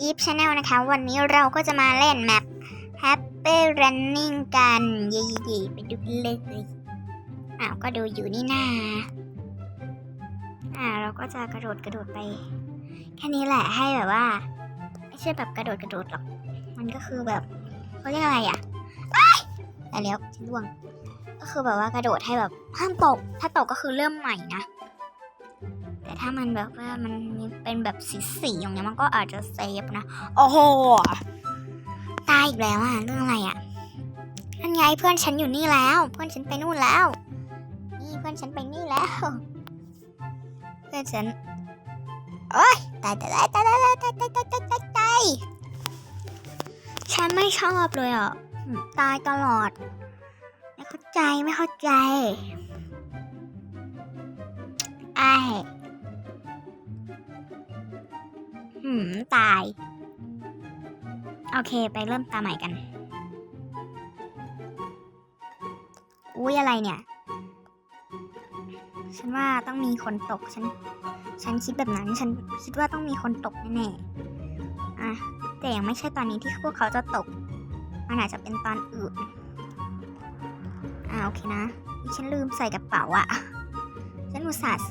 อีฟชาแนลนะคะ วันนี้เราก็จะมาเล่นแมป Happy Running กันเย่ๆไปดูกันเลยอ้าวก็ดูอยู่นี่นาอ่าเราก็จะกระโดดกระโดดไป แค่นี้แหละให้แบบว่า ไม่ใช่แบบกระโดดกระโดดหรอก มันก็คือแบบเขาเรียกอะไรอะไอ้แต่แล้วฉันร่วง ก็คือแบบว่ากระโดดให้แบบห้ามตก ถ้าตกก็คือเริ่มใหม่นะ แต่ถ้ามันแบบว่ามันมีเป็นแบบสีๆอย่างเงี้ยมันก็อาจจะเซฟนะ โอ้โห ตายอีกแล้วอะเรื่องอะไรอะนั่นไงเพื่อนฉันอยู่นี่แล้ว เพื่อนฉันไปนู่นแล้ว นี่เพื่อนฉันไปนี่แล้ว เพื่อนฉันโอ้ยตายตายตายตายตายตายตายตายตายตายตายตายฉันไม่ชอบเลยอะหืมตายตลอด ไม่เข้าใจไม่เข้าใจไอ้ ตาย โอเคไปเริ่มตาใหม่กัน อุ้ยอะไรเนี่ย ฉันว่าต้องมีคนตก ฉัน ฉันคิดแบบนั้น ฉันคิดว่าต้องมีคนตกแน่ๆอะ แต่ยังไม่ใช่ตอนนี้ที่พวกเขาจะตก มันอาจจะเป็นตอนอื่น อ่าโอเคนะ ฉันลืมใส่กระเป๋าอะฉันอุตส่าห์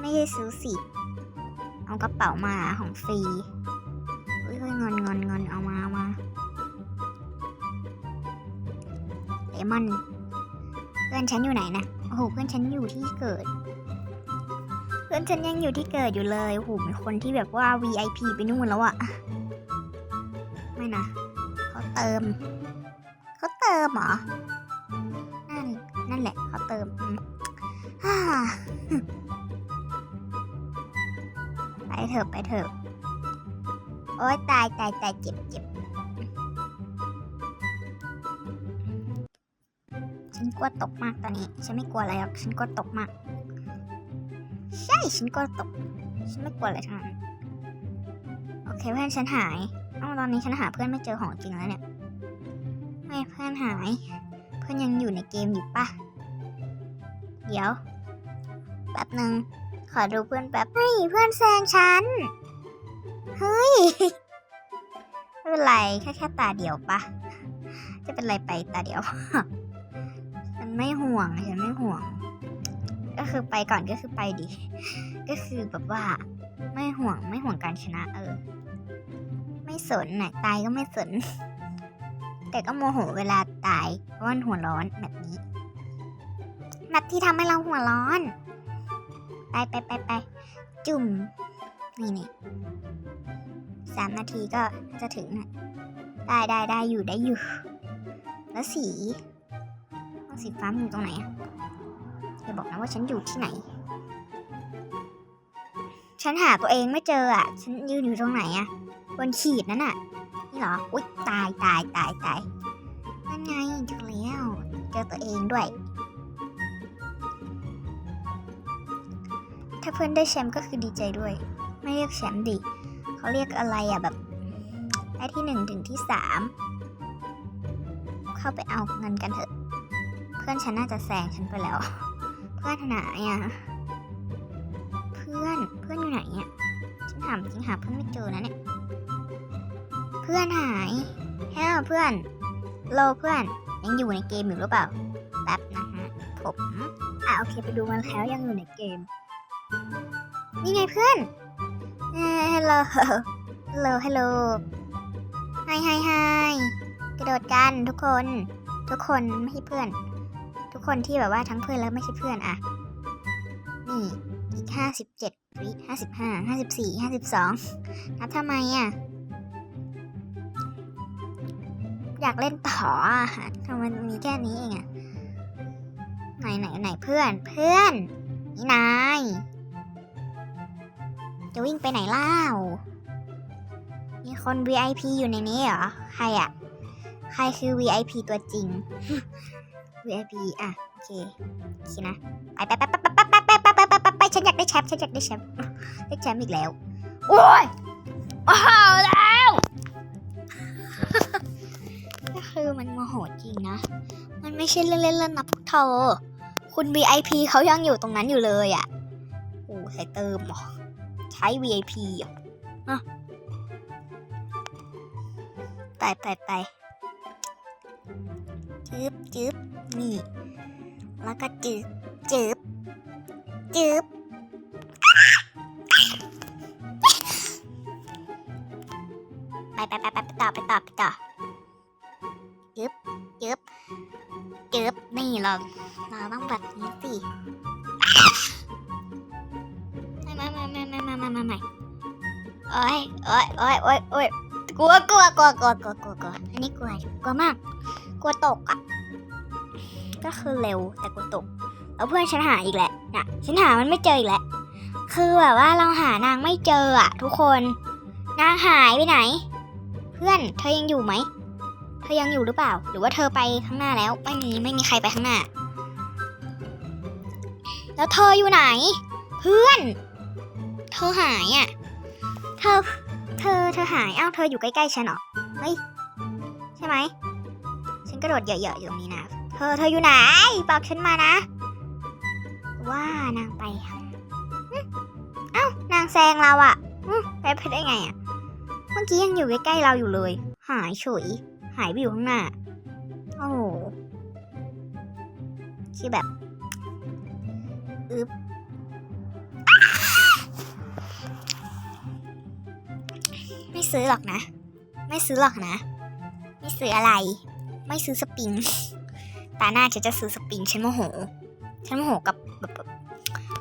ไม่ได้ซื้อสิ เอากระเป๋ามาของฟรีเฮ้ยเงินเงินเงินเอามาเอามาเลมอนเพื่อนฉันอยู่ไหนนะโอ้โหเพื่อนฉันอยู่ที่เกิด เพื่อนฉันยังอยู่ที่เกิดอยู่เลยโอ้โหเป็นคนที่แบบว่า VIP ไปนู่นแล้วอะไม่นะเขาเติมเขาเติมเหรอนั่นนั่นแหละเขาเติมอ่า เถอะไปเถอะ โอ๊ยตายตายตายเจ็บเจ็บฉันกลัวตกมากตอนนี้ ฉันไม่กลัวอะไรหรอก ฉันกลัวตกมาก ใช่ ฉันกลัวตก ฉันไม่กลัวอะไรทั้งนั้นโอเคเพื่อนฉันหายเอ้าตอนนี้ฉันหาเพื่อนไม่เจอของจริงแล้วเนี่ยไม่เพื่อนหาย เพื่อนยังอยู่ในเกมอยู่ปะเดี๋ยวแป๊บหนึ่ง ขอดูเพื่อนแป๊บ เฮ้ย เพื่อนแซงฉัน เฮ้ย ไม่เป็นไรแค่แค่ตาเดียวปะ จะเป็นไรไปตาเดียว ฉันไม่ห่วง ฉันไม่ห่วง ก็คือไปก่อนก็คือไปดิ ก็คือแบบว่า ไม่ห่วงไม่ห่วงการชนะ เออ ไม่สนน่ะตายก็ไม่สน แต่ก็โมโหเวลาตายเพราะว่าหัวร้อนแบบนี้แบบที่ทำให้เราหัวร้อน ไปไปไปไปจุ่ม นี่นี่สามนาทีก็จะถึงนะได้ได้ได้อยู่ได้อยู่ แล้วสีสีฟ้ามันอยู่ตรงไหนอะอย่าบอกนะว่าฉันอยู่ที่ไหน ฉันหาตัวเองไม่เจออะ ฉันยืนอยู่ตรงไหนอะ บนขีดนั่นน่ะ นี่เหรอ อุ๊ย ตายตายตายตายนั่นไงเจอแล้ว เจอตัวเองด้วย ถ้าเพื่อนได้แชมป์ก็คือดีใจด้วย ไม่เรียกแชมป์ดิ เขาเรียกอะไรอะแบบ ได้ที่หนึ่งถึงที่สามเข้าไปเอาเงินกันเถอะ เพื่อนฉันน่าจะแซงฉันไปแล้ว เพื่อนไหนอะเพื่อนเพื่อนอยู่ไหนอะฉันถามจริงหาเพื่อนไม่เจอนะเนี่ย เพื่อนหายแฮ่เพื่อนโลเพื่อนยังอยู่ในเกมอยู่หรือเปล่าแป๊บนะฮะผมอะโอเคไปดูมันแล้วยังอยู่ในเกม นี่ไงเพื่อนเอ่อฮัลโหลฮัลโหลฮัลโหลไฮไฮไฮกระโดดกันทุกคน ทุกคนไม่ใช่เพื่อน ทุกคนที่แบบว่าทั้งเพื่อนแล้วไม่ใช่เพื่อนอะนี่อีกห้าสิบเจ็ดวิห้าสิบห้าห้าสิบสี่ห้าสิบสองนับทำไมอะอยากเล่นต่ออะทำไมมันมีแค่นี้เองอะไหนไหนไหนเพื่อนเพื่อน นี่นาย จะวิ่งไปไหนเล่า มีคน VIP อยู่ในนี้เหรอ ใครอะใครคือ VIP ตัวจริง VIP อะ โอเคโอเคนะ ไปไปไปไปไปไปไปไปไปไปไปฉันอยากได้แชมป์ฉันอยากได้แชมป์ได้แชมป์อีกแล้ว โอ้ยว้าวแล้วก็คือมันโมโหจริงนะ มันไม่ใช่เล่นเล่นๆนะพวกเธอ คุณ VIP เขายังอยู่ตรงนั้นอยู่เลยอะ โอ้ใส่เติมหรอ ใช้ VIP อะอะไปไปไปจืบจืบนี่ แล้วก็จืบจืบจืบไปไปไปไปไปต่อไปต่อไปต่อจืบจืบจืบนี่เรา เราต้องแบบนี้สิ ไม่ไม่ไม่ไม่ไม่ไม่โอ้ยโอ้ยโอ้ยโอ้ยโอ้ยกลัวกลัวกลัวกลัวกลัวกลัวกลัวอันนี้กลัวกลัวมาก กลัวตกอะ ก็คือเร็วแต่กลัวตกแล้วเพื่อนฉันหาอีกแหละน่ะฉันหามันไม่เจออีกแหละ คือแบบว่าเราหานางไม่เจออะ ทุกคน นางหายไปไหน เพื่อนเธอยังอยู่ไหม เธอยังอยู่หรือเปล่า หรือว่าเธอไปข้างหน้าแล้ว ไม่มีไม่มีใครไปข้างหน้า แล้วเธออยู่ไหน เพื่อน เธอหายอะ เธอ เธอ เธอหาย เอ้า เธออยู่ใกล้ๆฉันเหรอ เฮ้ย ใช่ไหม ฉันกระโดดเหยอะๆอยู่ตรงนี้นะ เธอ เธออยู่ไหน บอกฉันมานะ ว่านางไปเอ้า นางแซงเราอะอืมไปไปได้ไงอะเมื่อกี้ยังอยู่ใกล้ๆเราอยู่เลย หายเฉย หายไปอยู่ข้างหน้า โอ้โหคือแบบ อึ๊บ ซื้อหรอกนะ ไม่ซื้อหรอกนะ ไม่ซื้ออะไร ไม่ซื้อสปริง ตาหน้าฉันจะซื้อสปริงฉันโมโห ฉันโมโหกับแบบ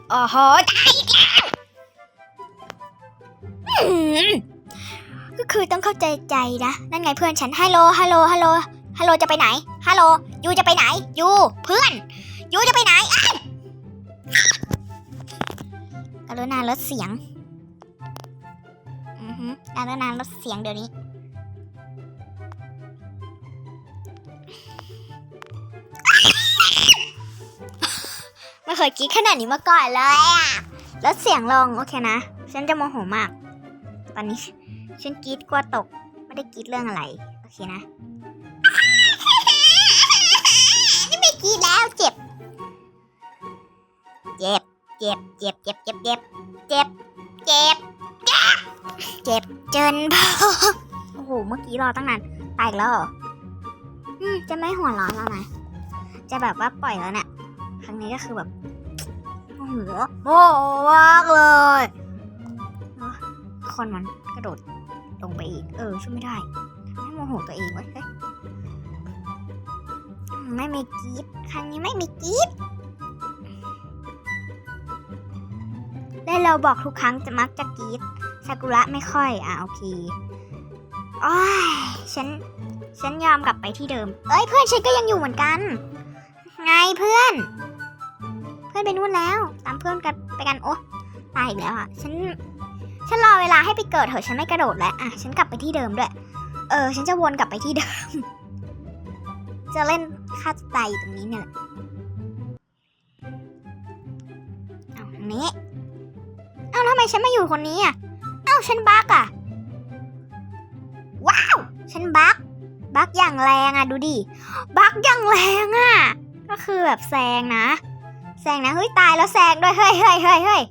โอ้โหตายอีกแล้วก็คือต้องเข้าใจใจนะ นั่นไงเพื่อนฉัน ฮัลโหล ฮัลโหล ฮัลโหล ฮัลโหลจะไปไหน ฮัลโหล ยูจะไปไหน ยู เพื่อน ยูจะไปไหนอ้าวกรุณาลดเสียง อือฮึกรุณาลดเสียงเดี๋ยวนี้ ไม่เคยกีดขนาดนี้มาก่อนเลยอะแล้วเสียงลงโอเคนะ ฉันจะโมโหมาก ตอนนี้ ฉันกรีดกลัวตก ไม่ได้กรีดเรื่องอะไร โอเคนะ นี่ไม่กรีดแล้วเจ็บ เจ็บ เจ็บ เจ็บ เจ็บ เจ็บ เจ็บ เจ็บ เจ็บ เจ็บเจ็บจนพอโอ้โห เมื่อกี้รอตั้งนานตายอีกแล้วอืมจะไม่หัวร้อนแล้วนะ จะแบบว่าปล่อยแล้วเนี่ย ครั้งนี้ก็คือแบบโอ้โหโอ้มากเลยเนอะคนมันกระโดดลงไปอีก เออ ช่วยไม่ได้ทำให้โมโหตัวเองเว้เฮ้ยไม่มีกีดครั้งนี้ไม่มีกีดได้เราบอกทุกครั้งจะมักจะกีด ซากุระไม่ค่อย อะโอเคโอ้ยฉัน ฉันยอมกลับไปที่เดิม เอ้ยเพื่อนฉันก็ยังอยู่เหมือนกัน ไงเพื่อน เพื่อนไปนู่นแล้ว ตามเพื่อนกันไปกัน โอ้ตายอีกแล้วอะ ฉัน ฉันรอเวลาให้ไปเกิดเถอะฉันไม่กระโดดแล้ว อะ ฉันกลับไปที่เดิมด้วย เออ ฉันจะวนกลับไปที่เดิม จะเล่นฆ่าตัวตายอยู่ตรงนี้เนี่ยแหละเอาทางนี้ เอาทำไมฉันมาอยู่คนนี้อะ อาฉันบักอะว้าว ฉันบักบักอย่างแรงอะดูดิบักอย่างแรงอะก็คือแบบแซงนะแซงนะเฮ้ยตายแล้วแซงด้วยเฮ้ยเฮ้ยเฮ้ยเฮ้ย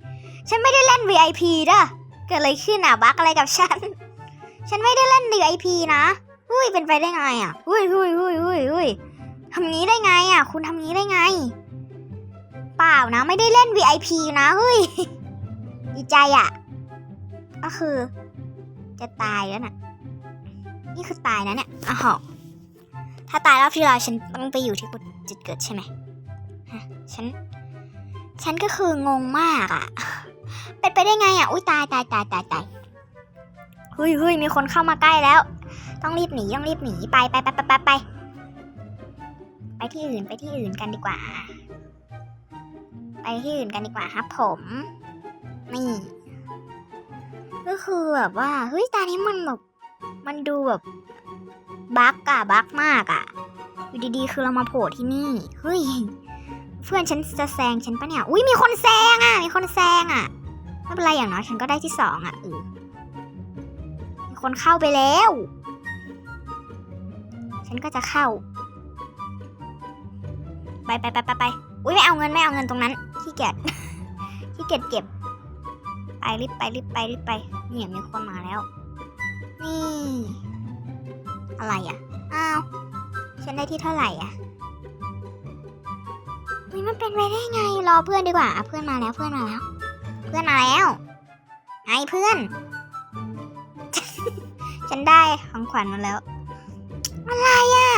ฉันไม่ได้เล่น VIP ด้ะเกิดอะไรขึ้นอะบักอะไรกับฉัน ฉันไม่ได้เล่น VIP นะเฮ้ยเป็นไปได้ไงอะเฮ้ยเฮ้ยเฮ้ยเฮ้ยเฮ้ยทำงี้ได้ไงอะคุณทำงี้ได้ไง เปล่านะไม่ได้เล่น VIP นะเฮ้ยดีใจอะ ก็คือ จะตายแล้วน่ะ นี่คือตายนะเนี่ยอ้าวถ้าตายรอบที่แล้วฉันต้องไปอยู่ที่จุดเกิดใช่ไหมฮะฉัน ฉันก็คืองงมากอะ่ะ เป็นไปได้ไงอะ่ะ อุ้ยตายตายตายตายตายเฮ้ยเฮ้ยมีคนเข้ามาใกล้แล้ว ต้องรีบหนีต้องรีบหนีไปไปไปไปไปไปไปที่อื่นไปที่อื่นกันดีกว่า ไปที่อื่นกันดีกว่าครับผม นี่ ก็คือแบบว่าเฮ้ยตานี้มันแบบมันดูแบบบั๊กอะบั๊กมากอะอยู่ดีๆ คือเรามาโผล่ที่นี่เฮ้ยเพื่อนฉันจะแซงฉันปะเนี่ยอุ้ยมีคนแซงอะมีคนแซงอะไม่เป็นไรอย่างน้อยฉันก็ได้ที่สองอะเออมีคนเข้าไปแล้ว ฉันก็จะเข้า ไปไปไปไปไปอุ้ยไม่เอาเงินไม่เอาเงินตรงนั้นขี้เกียจขี้เกียจเก็บ ไปรีบไปรีบไปรีบไปเนี่ยมีคนมาแล้ว นี่ อะไรอะ อ้าว ฉันได้ที่เท่าไหร่อะนี่มันเป็นไปได้ไง รอเพื่อนดีกว่าอะเพื่อนมาแล้วเพื่อนมาแล้ว เพื่อนมาแล้ว ไงเพื่อน ฉันได้ของขวัญมาแล้ว อะไรอะ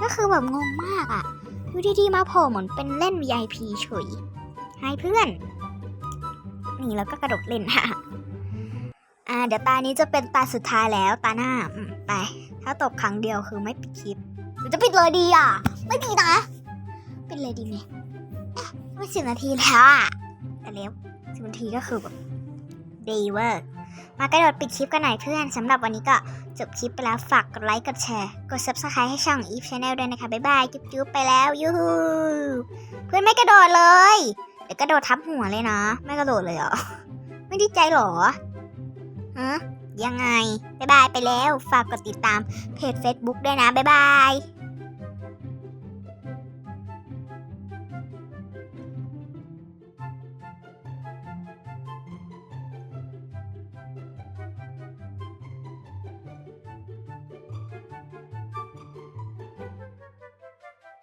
ก็คือแบบงงมากอะอยู่ดีๆมาโผล่เหมือนเป็นเล่น VIP เฉยให้เพื่อน นีแล้วก็กระโดดเล่นฮะอ่าเดี๋ยวตานี้จะเป็นตาสุดท้ายแล้วตาหน้าไป ถ้าตกครั้งเดียวคือไม่ปิดคลิปจะปิดเลยดีอะ ไม่ดีนะ ปิดเลยดีไหมไม่สิบนาทีแล้วอะแต่เร็วสิบนาทีก็คือแบบดีเวอร์มากระโดดปิดคลิปกันหน่อยเพื่อนสำหรับวันนี้ก็จบคลิปไปแล้วฝากกดไลค์กดแชร์ กด subscribe ให้ช่อง Eve Channel ด้วยนะคะ บ๊ายบาย จุ๊บๆไปแล้ว ยูฮูเพื่อนไม่กระโดดเลย เดี๋ยวกระโดดทับหัวเลยนะ ไม่กระโดดเลยเหรอ ไม่ดีใจเหรอฮะยังไง บ๊ายบายไปแล้ว ฝากกดติดตามเพจ Facebook ด้วยนะ บ๊ายบาย